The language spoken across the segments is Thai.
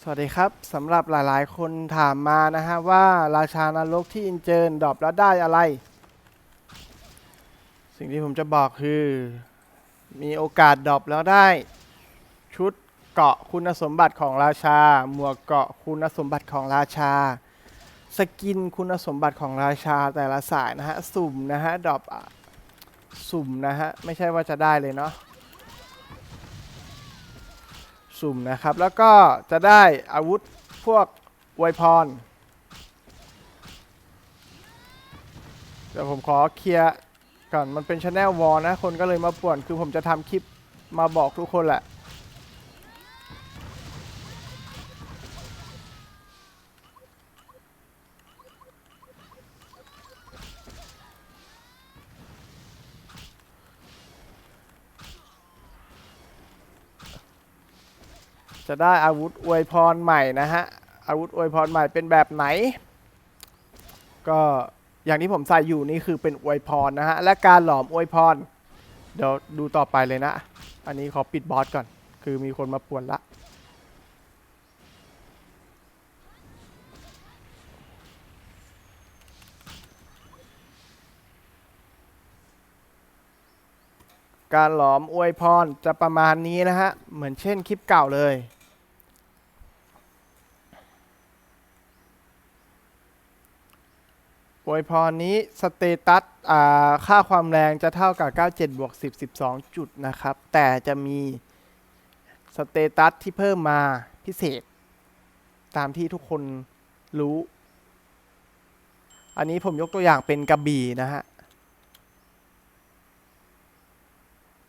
สวัสดีครับสำหรับหลายๆ คนถามมานะฮะว่าราชานรกที่อินเจินดรอปแล้วได้อะไร สิ่งที่ผมจะบอกคือ มีโอกาสดรอปแล้วได้ ชุดเกาะคุณสมบัติของราชา หมวกเกาะคุณสมบัติของราชา สกินคุณสมบัติของราชาแต่ละสายนะฮะ สุ่มนะฮะดรอปสุ่มนะฮะ ไม่ใช่ว่าจะได้เลยเนาะ สุ่มนะครับ แล้วก็จะได้อาวุธพวกอวยพร เดี๋ยวผมขอเคลียร์ก่อนมันเป็นชาแนลวอลนะ คนก็เลยมาป่วน คือผมจะทำคลิปมาบอกทุกคนแหละ จะได้อาวุธอวยพรใหม่นะฮะ อาวุธอวยพรใหม่เป็นแบบไหน ก็อย่างที่ผมใส่อยู่นี่คือเป็นอวยพรนะฮะ และการหลอมอวยพร เดี๋ยวดูต่อไปเลยนะ อันนี้ขอปิดบอสก่อน คือมีคนมาป่วนละการหลอมอวยพรจะประมาณนี้นะฮะ เหมือนเช่นคลิปเก่าเลย อวยพรนี้สเตตัสค่าความแรงจะเท่ากับ 97 บวก 10 12 จุดนะครับ แต่จะมีสเตตัสที่เพิ่มมาพิเศษ ตามที่ทุกคนรู้ อันนี้ผมยกตัวอย่างเป็นกระบี่นะฮะ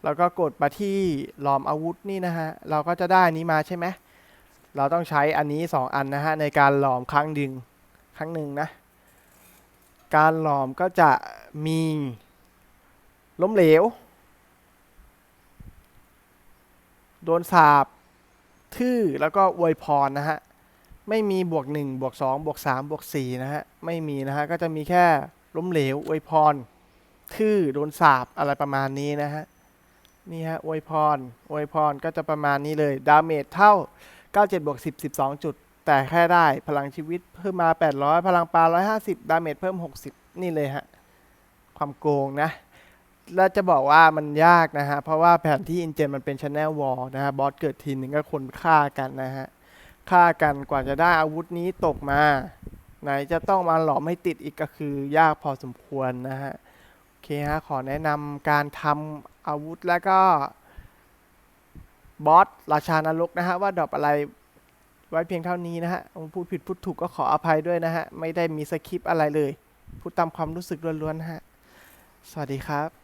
แล้วก็กดมาที่หลอมอาวุธนี่นะฮะ เราก็จะได้อนี้มาใช่ไหม เราต้องใช้อันนี้ 2 อันนะฮะ ในการหลอมครั้งหนึ่งครั้งหนึ่งนะ การหลอมก็จะมีล้มเหลว โดนสาบ ทื่อแล้วก็อวยพรนะฮะ ไม่มีบวก1บวก2บวก3บวก4นะฮะ ไม่มีนะฮะ ก็จะมีแค่ล้มเหลวอวยพร ทื่อโดนสาบอะไรประมาณนี้นะฮะ นี่ฮะอวยพรอวยพรก็จะประมาณนี้เลย ดาเมจเท่า 97บวก10 12จุด แต่แค่ได้พลังชีวิตเพิ่มมา 800 พลังปลา 150 ดาเมจเพิ่ม 60 นี่เลยฮะ ความโกงนะ แล้วจะบอกว่ามันยากนะฮะ เพราะว่าแผนที่อินเจนมันเป็นช anel วอลนะฮะ บอสเกิดทีหนึ่งก็คนฆ่ากันนะฮะ ฆ่ากันกว่าจะได้อาวุธนี้ตกมา ไหนจะต้องมาหลอมให้ติดอีกก็คือยากพอสมควรนะฮะ โอเคฮะ ขอแนะนำการทำอาวุธแล้วก็บอสราชานรกนะฮะว่าดรอปอะไร ไว้เพียงเท่านี้นะฮะผมพูดผิดพูดถูกก็ขออภัยด้วยนะฮะ ไม่ได้มีสคริปต์อะไรเลย พูดตามความรู้สึกล้วนๆฮะ สวัสดีครับ